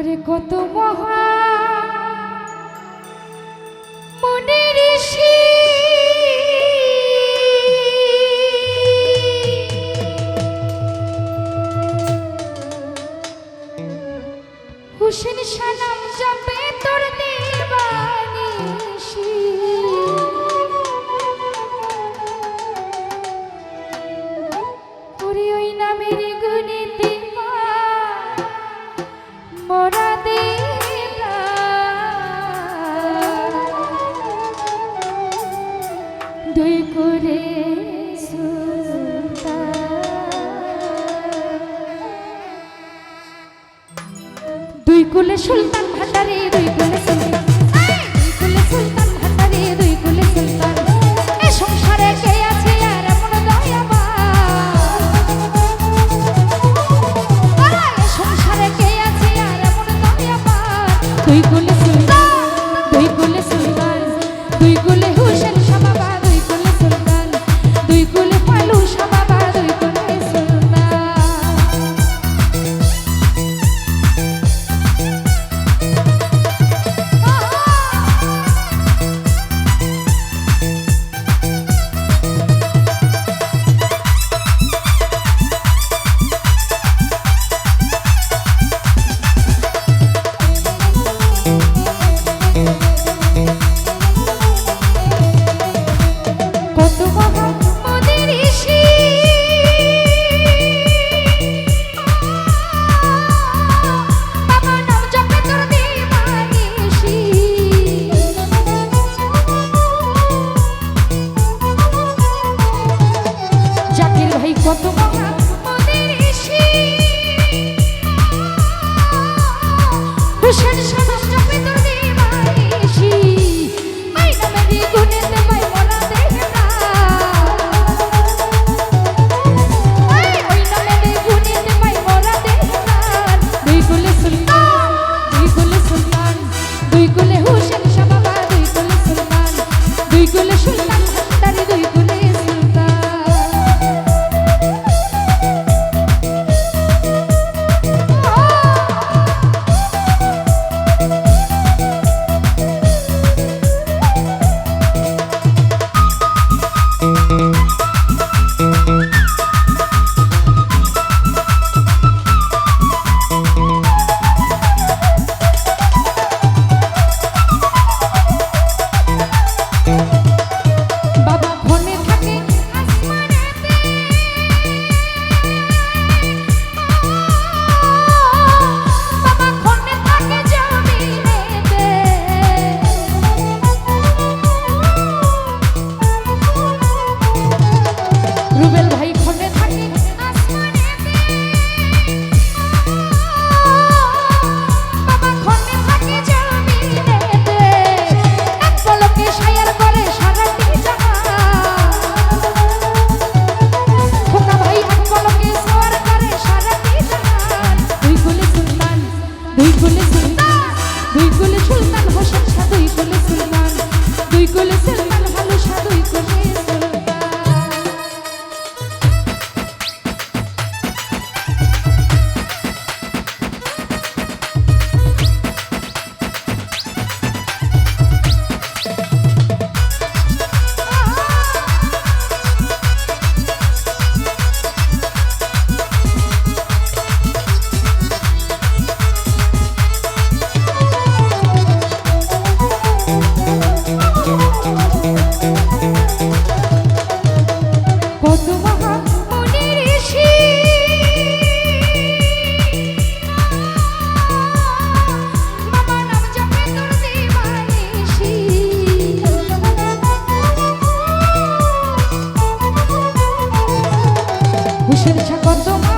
আরে কত মহা। মনে ঋষি। হুসেন সালাম জপ। কুলে সুলতান ভাটারি দুই কুলে সুলতান Nicolas ঘুষের তো